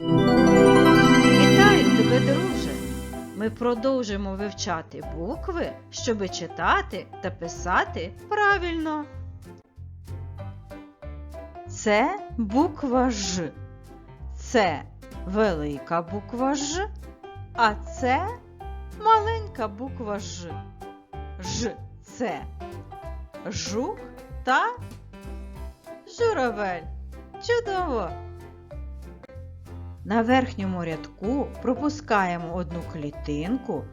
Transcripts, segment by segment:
Вітаю тебе, друже! Ми продовжимо вивчати букви, щоби читати та писати правильно. Це буква Ж. Це велика буква Ж, а це маленька буква Ж. Ж це жук та журавель. Чудово! На верхньому рядку пропускаємо одну клітинку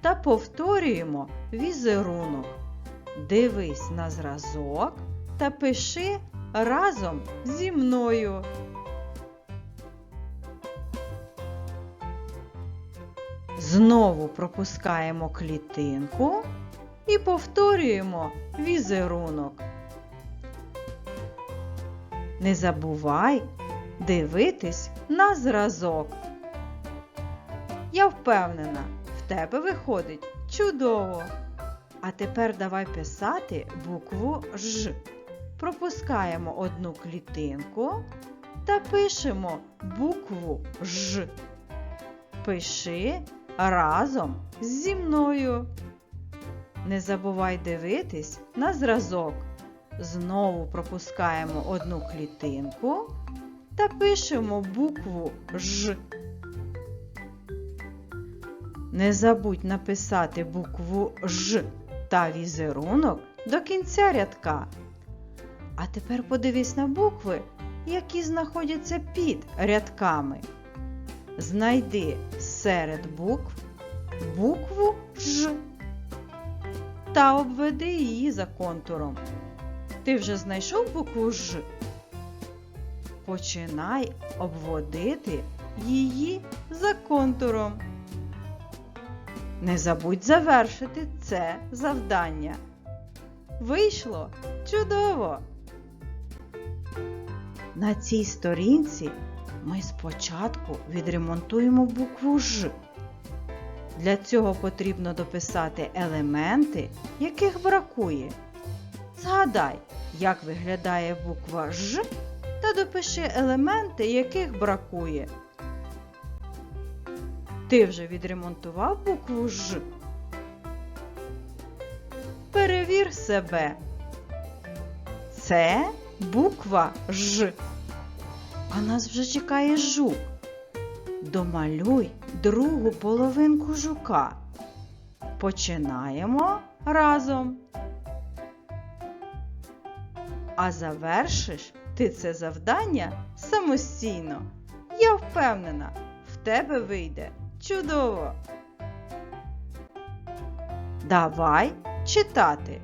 та повторюємо візерунок. Дивись на зразок та пиши разом зі мною. Знову пропускаємо клітинку і повторюємо візерунок. Не забувай дивитись на зразок. Я впевнена, в тебе виходить чудово. А тепер давай писати букву Ж. Пропускаємо одну клітинку та пишемо букву Ж. Пиши разом зі мною. Не забувай дивитись на зразок. Знову пропускаємо одну клітинку та пишемо букву Ж. Не забудь написати букву Ж та візерунок до кінця рядка. А тепер подивись на букви, які знаходяться під рядками. Знайди серед букв букву Ж та обведи її за контуром. Ти вже знайшов букву Ж? Починай обводити її за контуром. Не забудь завершити це завдання. Вийшло чудово! На цій сторінці ми спочатку відремонтуємо букву Ж. Для цього потрібно дописати елементи, яких бракує. Згадай, як виглядає буква Ж та допиши елементи, яких бракує. Ти вже відремонтував букву Ж. Перевір себе. Це буква Ж. А нас вже чекає жук. Домалюй другу половинку жука. Починаємо разом. А завершиш ти це завдання самостійно. Я впевнена, в тебе вийде чудово. Давай читати.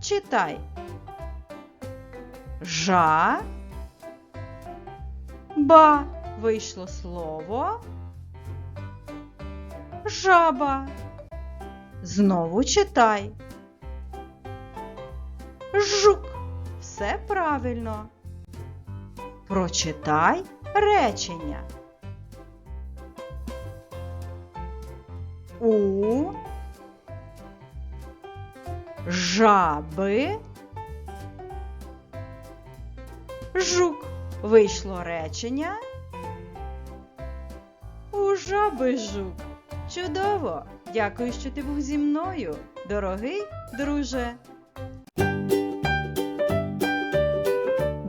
Читай. Жа. Ба вийшло слово. Жаба. Знову читай. Жук. Все правильно. Прочитай речення. У жаби жук. Вийшло речення. У жаби жук. Чудово! Дякую, що ти був зі мною, дорогий друже.